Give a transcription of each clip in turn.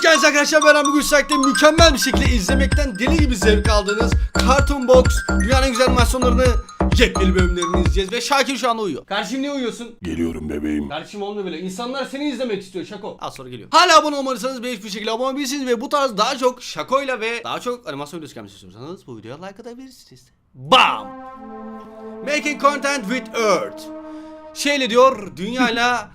Hoş geldiniz arkadaşlar ben bugün sizlerle mükemmel bir şekilde izlemekten deli gibi zevk aldığınız Cartoon Box dünyanın güzel animasyonlarını yepyeni bölümlerini izleyeceğiz ve Şakir şu anda uyuyor. Kardeşim niye uyuyorsun? Geliyorum bebeğim. Kardeşim olmuyor böyle. İnsanlar seni izlemek istiyor Şako. Az sonra geliyor. Hala abone olmadıysanız ve hiçbir şekilde abone olabilirsiniz ve bu tarz daha çok Şako'yla ve daha çok animasyon videosu gelmesi istiyorsanız bu videoya like atabilirsiniz. Bam! Making content with Earth. Şeyle diyor dünyayla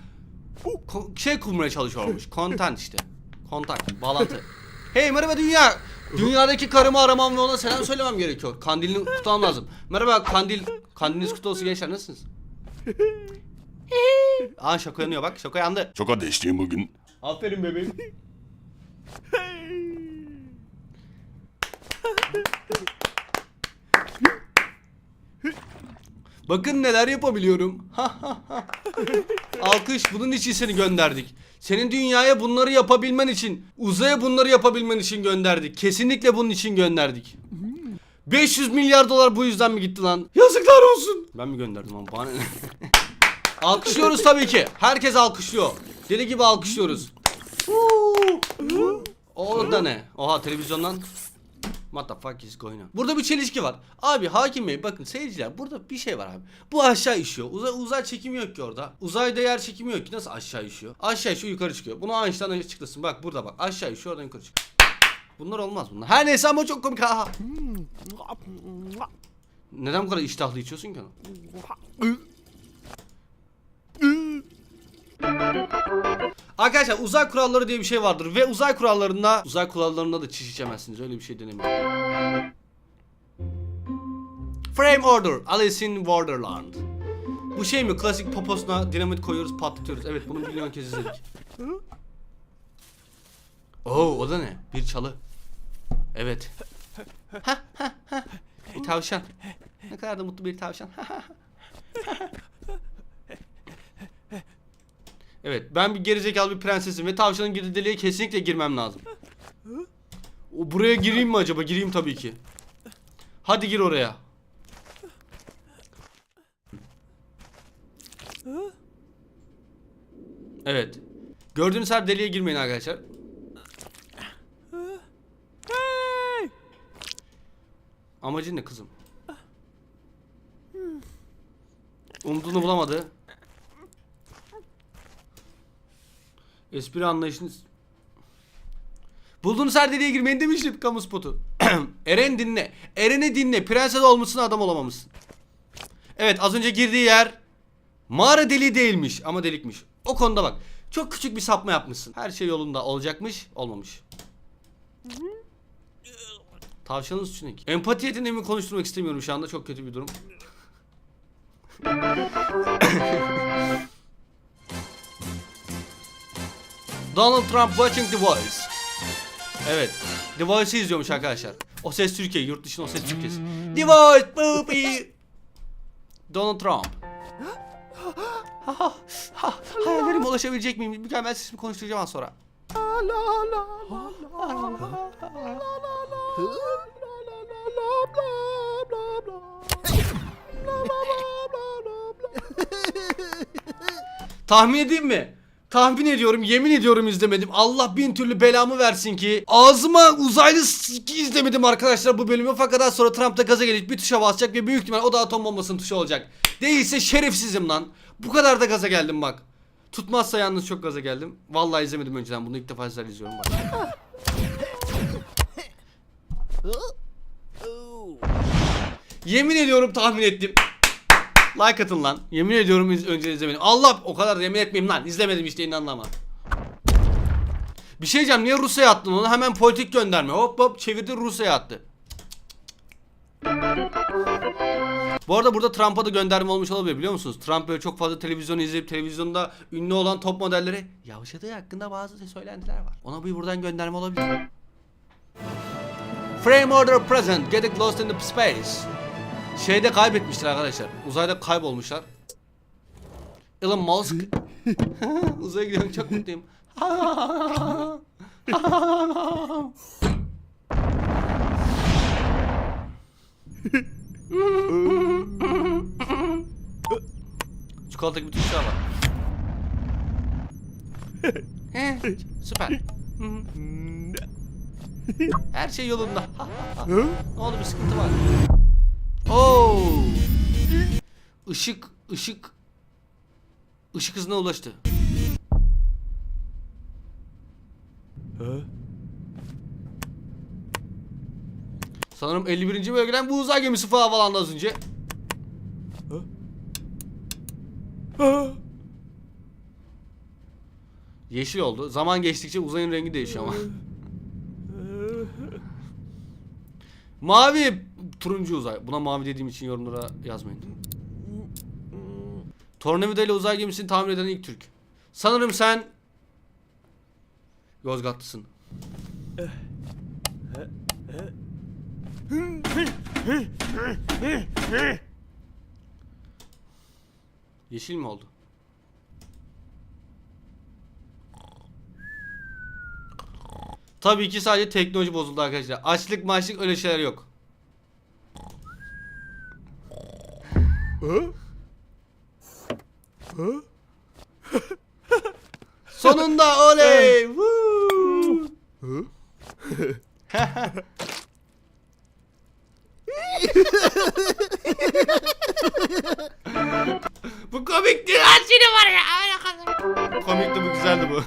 şey kurmaya çalışıyormuş. Content işte. Kontak, bağlantı. Hey merhaba dünya. Dünyadaki karımı aramam ve ona selam söylemem gerekiyor. Kandilini tutmam lazım. Merhaba kandil. Kandiliniz kutlu olsun gençler nasılsınız? Aa şaka yanıyor bak şaka yandı. Çok ateşliyim bugün. Aferin bebeğim. Bakın neler yapabiliyorum. Alkış bunun için seni gönderdik. Senin dünyaya bunları yapabilmen için, uzaya bunları yapabilmen için gönderdik. Kesinlikle bunun için gönderdik. 500 milyar dolar bu yüzden mi gitti lan? Yazıklar olsun. Ben mi gönderdim ama bana? Alkışlıyoruz tabii ki. Herkes alkışlıyor. Deli gibi alkışlıyoruz. O da ne? Oha televizyondan What the fuck is going on? Burada bir çelişki var. Abi hakim bey bakın seyirciler burada bir şey var abi. Bu aşağı işiyor. Uzay, uzay çekimi yok ki orada. Uzayda yer çekimi yok ki. Nasıl aşağı işiyor? Aşağı işiyor yukarı çıkıyor. Bunu Einstein açıklasın. Bak burada bak. Aşağı işiyor oradan yukarı çıkıyor. Bunlar olmaz bunlar. Her neyse ama çok komik. Neden bu kadar iştahlı içiyorsun ki onu? Arkadaşlar uzay kuralları diye bir şey vardır ve uzay kurallarında uzay kurallarında da çiş içemezsiniz öyle bir şey denemeyin. Frame order Alice in Wonderland. Bu şey mi klasik poposuna dinamit koyuyoruz patlatıyoruz. Evet bunu milyon kez izledik. Oo o da ne? Bir çalı. Evet. Ha, ha, ha. bir tavşan. Ne kadar da mutlu bir tavşan. Evet ben bir gerizekalı bir prensesim ve tavşanın girdiği deliğe kesinlikle girmem lazım. O buraya gireyim mi acaba? Gireyim tabii ki. Hadi gir oraya. Evet. Gördüğünüz her deliğe girmeyin arkadaşlar. Amacın ne kızım? Umduğunu bulamadı. Espri anlayışınız... Bulduğunuz her deliğe girmeyin demiştim kamu spotu. Eren dinle. Eren'i dinle. Prenses olmuşsun adam olamamışsın. Evet az önce girdiği yer mağara deliği değilmiş ama delikmiş. O konuda bak. Çok küçük bir sapma yapmışsın. Her şey yolunda olacakmış, olmamış. Tavşanın suçu ne ki? Empati yeteneğimi konuşturmak istemiyorum şu anda. Çok kötü bir durum. Donald Trump watching The Voice. Evet. The Voice'i izliyormuş arkadaşlar. O ses Türkiye, yurt dışında o ses Türkiye'si. The Voice baby. Donald Trump. Ha, ha, ha, Hayallerime ulaşabilecek miyim? Mükemmel sesimi konuşturacağım az sonra. Tahmin edeyim mi? Tahmin ediyorum, yemin ediyorum izlemedim. Allah bin türlü belamı versin ki ağzıma uzaylı izlemedim arkadaşlar bu bölümü. Fakat daha sonra Trump da gaza gelip bir tuşa basacak ve büyük ihtimal o da atom bombasının tuşu olacak. Değilse şerefsizim lan. Bu kadar da gaza geldim bak. Tutmazsa yalnız çok gaza geldim. Vallahi izlemedim önceden. Bunu ilk defa sizlerle izliyorum bak. Yemin ediyorum tahmin ettim. Like atın lan. Yemin ediyorum iz önce izlemedim. Allah o kadar da yemin etmeyeyim lan. İzlemedim işte inanlama. Bir şey diyeceğim niye Rusya'ya attın onu? Hemen politik gönderme. Hop hop çevirdi Rusya'ya attı. Bu arada burada Trump'a da gönderme olmuş olabilir biliyor musunuz? Trump böyle çok fazla televizyon izleyip televizyonda ünlü olan top modelleri yavşadığı hakkında bazı söylentiler var. Ona bir buradan gönderme olabilir. Frame order present. Getting lost in the space. Şeyde kaybetmişler arkadaşlar. Uzayda kaybolmuşlar. Elon Musk. Uzaya gidiyorum çok mutluyum. Çikolata gibi tuşlar var. Süper. Her şey yolunda. ne oldu bir sıkıntı var? Oo! Işık, ışık. Işık hızına ulaştı. Sanırım 51. bölgeden bu uzay gemisi havalandı az önce. Yeşil oldu. Zaman geçtikçe uzayın rengi değişiyor ama. mavi, turuncu uzay. Buna mavi dediğim için yorumlara yazmayın. Tornavida ile uzay gemisini tamir eden ilk Türk. Sanırım sen Yozgatlısın. Yeşil mi oldu? Tabii ki sadece teknoloji bozuldu arkadaşlar. Açlık maçlık öyle şeyler yok. Sonunda oley! Woo! bu komikti her şeyde var ya. Komikti bu güzeldi bu.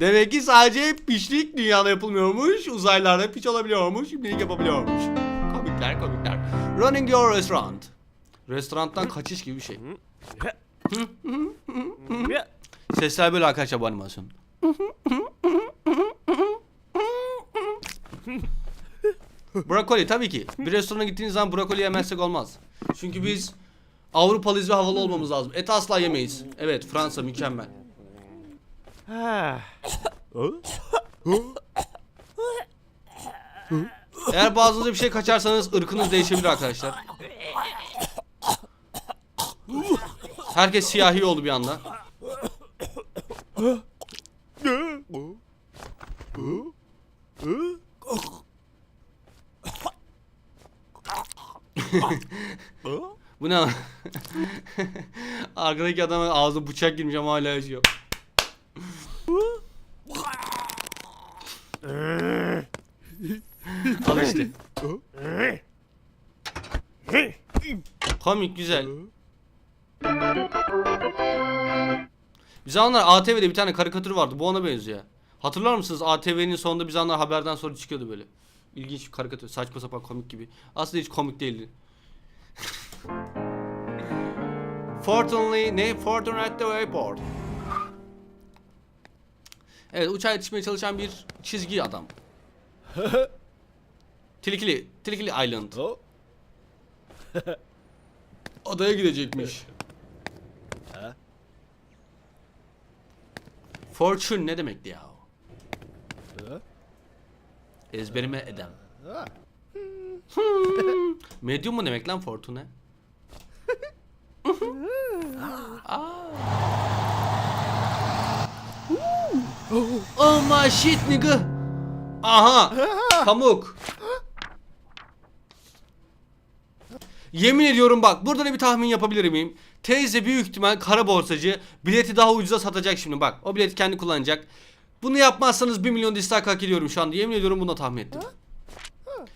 Demek ki sadece piçlik dünyada yapılmıyormuş, uzaylarda piç olabiliyormuş, şimdilik yapabiliyormuş. Komikler komikler. Running your restaurant. Restorantan kaçış gibi bir şey. Sesler böyle arkadaşlar bu animasyon. brokoli tabii ki. Bir restorana gittiğiniz zaman brokoli yemezsek olmaz. Çünkü biz Avrupalıyız ve havalı olmamız lazım. Et asla yemeyiz. Evet Fransa mükemmel. Eğer boğazınıza bir şey kaçarsanız ırkınız değişebilir arkadaşlar. Herkes siyahi oldu bir anda. Bu ne? Arkadaki adama ağzı bıçak girmiş ama hala yaşıyor. İşte. Komik güzel. Bir zamanlar ATV'de bir tane karikatür vardı. Bu ona benziyor. Hatırlar mısınız? ATV'nin sonunda bir zamanlar haberden sonra çıkıyordu böyle. İlginç bir karikatür. Saçma sapan komik gibi. Aslında hiç komik değildi. Fortunately, ne? Fortune at the airport. Evet, uçağa yetişmeye çalışan bir çizgi adam. Tilkili, Tilkili Island. Adaya gidecekmiş. Fortune ne demekti ya? Ezberime edem. Hmm. Medium mu demek lan Fortune? Oh my shit nigga. Aha. Pamuk. Yemin ediyorum bak burada da bir tahmin yapabilir miyim? Teyze büyük ihtimal kara borsacı bileti daha ucuza satacak şimdi bak. O bileti kendi kullanacak. Bunu yapmazsanız 1 milyon dislike hak ediyorum şu anda. Yemin ediyorum bunu da tahmin ettim.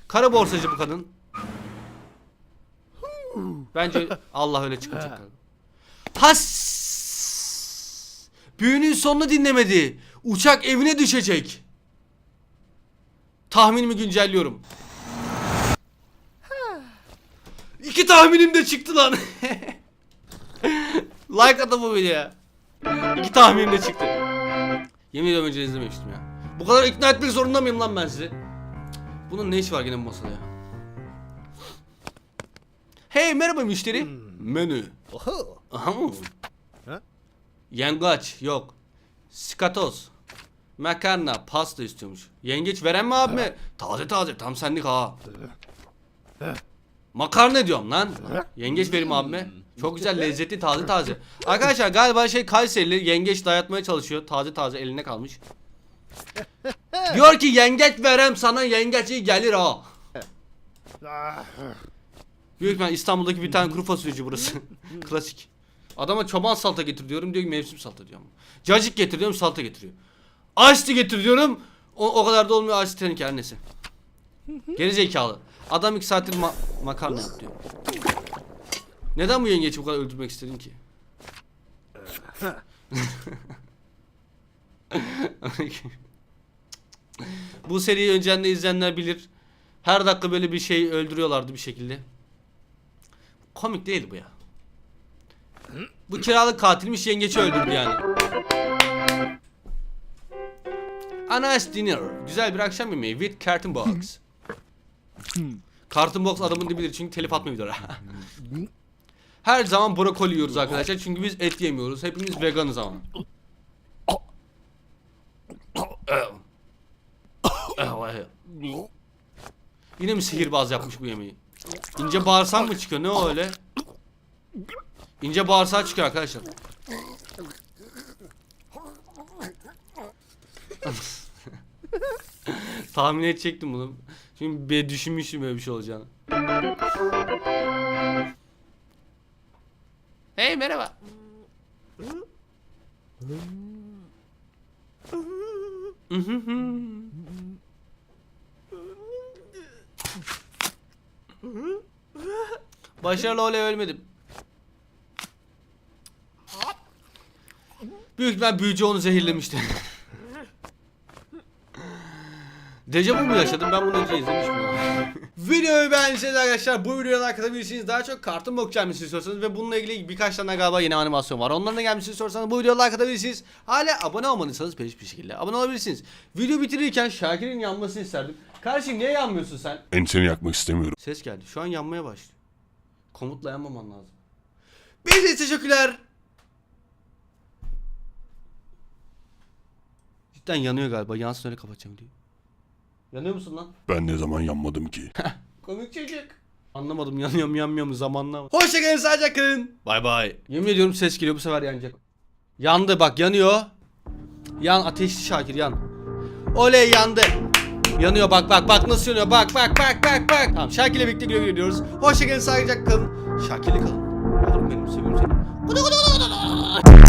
Kara borsacı bu kadın. Bence Allah öyle çıkacak. Has! Büyünün sonunu dinlemedi. Uçak evine düşecek. Tahminimi güncelliyorum. İki tahminim de çıktı lan. like atın bu videoya. İki tahminim de çıktı. Yemin ediyorum önce izlememiştim ya. Bu kadar ikna etmek zorunda mıyım lan ben sizi? Bunun ne işi var gene bu masada ya? Hey merhaba müşteri. Menü. Aha mı? Ha? Yengaç yok. Skatos. Makarna pasta istiyormuş. Yengeç veren mi abi mi? Taze taze tam senlik ha. Makarna diyorum lan. Yengeç vereyim abime. Çok güzel lezzetli taze taze. Arkadaşlar galiba şey Kayserili yengeç dayatmaya çalışıyor. Taze taze eline kalmış. Diyor ki yengeç verem sana yengeç iyi gelir ha. Büyük ihtimal İstanbul'daki bir tane kuru fasulyeci burası. Klasik. Adama çoban salata getir diyorum diyor ki mevsim salata diyorum. Cacık getir diyorum salata getiriyor. Açtı getir diyorum. O, o kadar da olmuyor açtı her neyse. Geri zekalı. Adam iki saattir ma- makarna yap diyor. Neden bu yengeci bu kadar öldürmek istedin ki? bu seriyi önceden de izleyenler bilir. Her dakika böyle bir şey öldürüyorlardı bir şekilde. Komik değil bu ya. Bu kiralık katilmiş yengeçi öldürdü yani. A nice dinner. Güzel bir akşam yemeği with carton box. Carton box adamın dibidir çünkü telif atmıyor videolara. Her zaman brokoli yiyoruz arkadaşlar çünkü biz et yemiyoruz. Hepimiz veganız ama. Yine mi sihirbaz yapmış bu yemeği? İnce bağırsak mı çıkıyor? Ne o öyle? İnce bağırsağı çıkıyor arkadaşlar. Tahmin edecektim bunu. Çünkü ben düşünmüştüm böyle bir şey olacağını. Hey merhaba. Başarılı oley ölmedim. Büyük ihtimal büyücü onu zehirlemişti. Dejavu mu yaşadım ben bunu önce izlemiştim. Videoyu beğendiyseniz arkadaşlar bu videodan arkadaşlar daha çok kartın bok gelmesini istiyorsanız ve bununla ilgili birkaç tane galiba yeni animasyon var. Onların da gelmesini istiyorsanız bu videoda like atabilirsiniz. Hala abone olmadıysanız peş bir şekilde abone olabilirsiniz. Video bitirirken Şakir'in yanmasını isterdim. Kardeşim niye yanmıyorsun sen? Enseni yakmak istemiyorum. Ses geldi. Şu an yanmaya başlıyor. Komutla yanmaman lazım. Bize teşekkürler. Cidden yanıyor galiba. Yansın öyle kapatacağım diyor. Yanıyor musun lan? Ben ne zaman yanmadım ki? Komik çocuk. Anlamadım yanıyor mu yanmıyor mu zamanla? Hoşçakalın sadece kalın. Bay bay. Yemin ediyorum ses geliyor bu sefer yanacak. Yandı bak yanıyor. Yan ateşli Şakir yan. Oley yandı. Yanıyor bak bak bak nasıl yanıyor bak bak bak bak bak. Tamam Şakir'le birlikte güle güle gidiyoruz. Hoşçakalın sadece kalın. Şakir'le kalın. Yavrum benim seviyorum seni. Kudu kudu kudu kudu.